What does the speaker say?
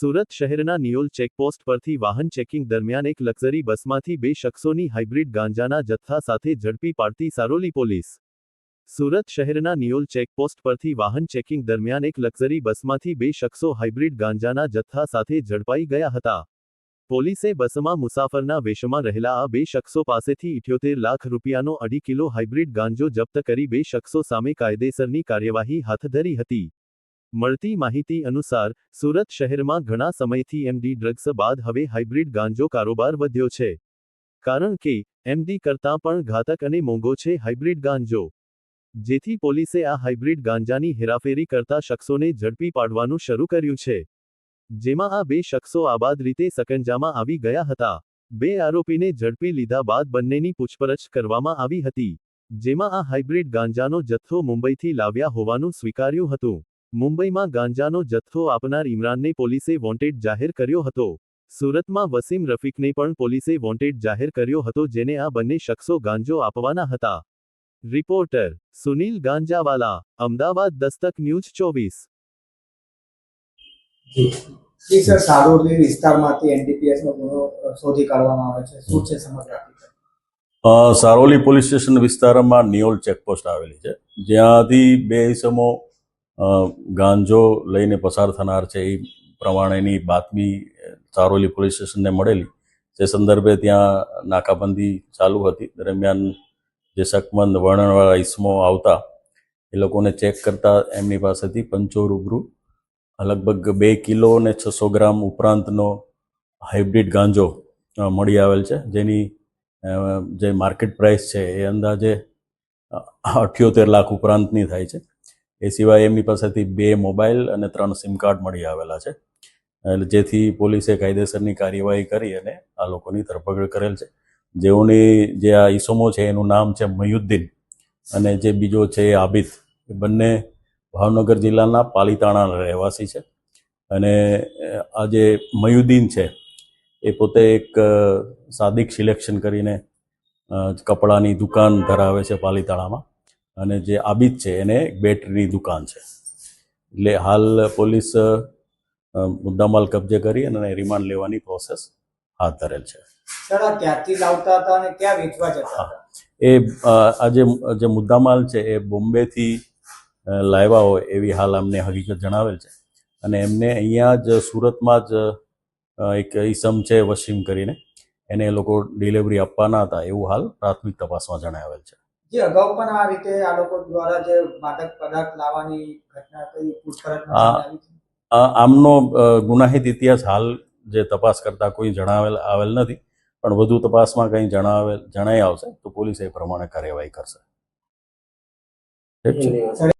સુરત શહેરના નિયોલ ચેકપોસ્ટ પરથી વાહન ચેકિંગ દરમિયાન એક લક્ઝરી બસમાંથી બે શખ્સોની હાઇબ્રિડ ગાંજાના જથ્થા સાથે ઝડપી પાડતી સારોલી પોલીસ. સુરત શહેરના નિયોલ ચેકપોસ્ટ પરથી વાહન ચેકિંગ દરમિયાન એક લક્ઝરી બસમાંથી બે શખ્સો હાઇબ્રિડ ગાંજાના જથ્થા સાથે ઝડપાઈ ગયા હતા. પોલીસે બસમાં મુસાફરના વેશમાં રહેલા આ બે શખ્સો પાસેથી ઇઠ્યોતેર લાખ રૂપિયાનો અઢી કિલો હાઇબ્રિડ ગાંજો જપ્ત કરી બે શખ્સો સામે કાયદેસરની કાર્યવાહી હાથ ધરી હતી. મળતી માહિતી અનુસાર, સુરત શહેરમાં ઘણા સમયથી એમડી ડ્રગ્સ બાદ હવે હાઇબ્રિડ ગાંજો કારોબાર વધ્યો છે. કારણ કે એમડી કરતાં પણ ઘાતક અને મોંઘો છે હાઇબ્રિડ ગાંજો. જેથી પોલીસે આ હાઇબ્રિડ ગાંજાની હેરાફેરી કરતા શખ્સોને ઝડપી પાડવાનું શરૂ કર્યું છે. જેમાં આ બે શખ્સો આબાદ રીતે સકંજામાં આવી ગયા હતા. બે આરોપીને ઝડપી લીધા બાદ બંનેની પૂછપરછ કરવામાં આવી હતી. જેમાં આ હાઇબ્રિડ ગાંજાનો જથ્થો મુંબઈથી લાવ્યા હોવાનું સ્વીકાર્યું હતું. મુંબઈમાં ગાંજાનો જથ્થો આપનાર ઇમરાનને પોલીસે વોન્ટેડ જાહેર કર્યો હતો. સુરતમાં વસીમ રફીકને પણ પોલીસે વોન્ટેડ જાહેર કર્યો હતો જેને આ બંને શખ્સો ગાંજો આપવાના હતા. રિપોર્ટર સુનિલ ગાંજાવાલા અમદાવાદ દસ્તક ન્યૂઝ ચોવીસ. જી. સર સારોલી વિસ્તારમાંથી એનડીપીએસ ગુનો શોધી કાઢવામાં આવે છે. શું છે સમગ્ર સારોલી પોલીસ સ્ટેશન વિસ્તારમાં નિયોલ ચેકપોસ્ટ આવેલી છે. જ્યાંથી બે ઇસમો ગાંજો લઈને પસાર થનાર છે એ પ્રમાણેની બાતમી ચારોલી પોલીસ સ્ટેશનને મળેલી. જે સંદર્ભે ત્યાં નાકાબંધી ચાલુ હતી. દરમિયાન જે શકમંદ વર્ણનવાળા ઇસમો આવતા, એ લોકોને ચેક કરતા એમની પાસેથી પંચો રૂબરૂ લગભગ બે કિલો ને છસો ગ્રામ ઉપરાંતનો હાઇબ્રિડ ગાંજો મળી આવેલ છે. જેની જે માર્કેટ પ્રાઇસ છે એ અંદાજે અઠ્યોતેર લાખ ઉપરાંતની થાય છે. એ સિવાય એમની પાસેથી બે મોબાઈલ અને ત્રણ સિમ કાર્ડ મળી આવેલા છે. એટલે જેથી પોલીસે કાયદેસરની કાર્યવાહી કરી અને આ લોકોની ધરપકડ કરેલ છે. જેઓની જે આ ઈસમો છે, એનું નામ છે મયુદ્દીન અને જે બીજો છે એ આબિદ. એ બંને ભાવનગર જિલ્લાના પાલીતાણાના રહેવાસી છે. અને આ જે મયુદ્દીન છે, એ પોતે એક સાદિક સિલેક્શન કરીને કપડાની દુકાન ધરાવે છે પાલીતાણામાં. અને જે આબિદ છે એને બેટરીની દુકાન છે. એટલે હાલ પોલીસ મુદ્દામાલ કબજે કરી અને રિમાન્ડ લેવાની પ્રોસેસ હાથ ધરેલ છે. એ આજે આ જે જે મુદ્દામાલ છે એ બોમ્બેથી લાવ્યા હોય એવી હાલ અમને હકીકત જણાવેલ છે. અને એમને અહીંયા જ સુરતમાં જ એક ઈસમ છે વસીમ કરીને એને લોકો ડિલિવરી આપવાના હતા એવું હાલ પ્રાથમિક તપાસમાં જણાવેલ છે. જે અગાઉ પણ આ રીતે આ લોકો દ્વારા જે માદક પદાર્થ લાવવાની ઘટના કઈ પૂછપરછમાં આ- સામે આવી છે? આ- આમનો ગુનાહિત ઇતિહાસ હાલ જે તપાસ કરતા કોઈ જણાવેલ આવેલ નથી. પણ વધુ તપાસમાં કંઈ જણાવેલ જણાઈ આવશે તો પોલીસ એ પ્રમાણે કાર્યવાહી કરશે. ઠીક છે?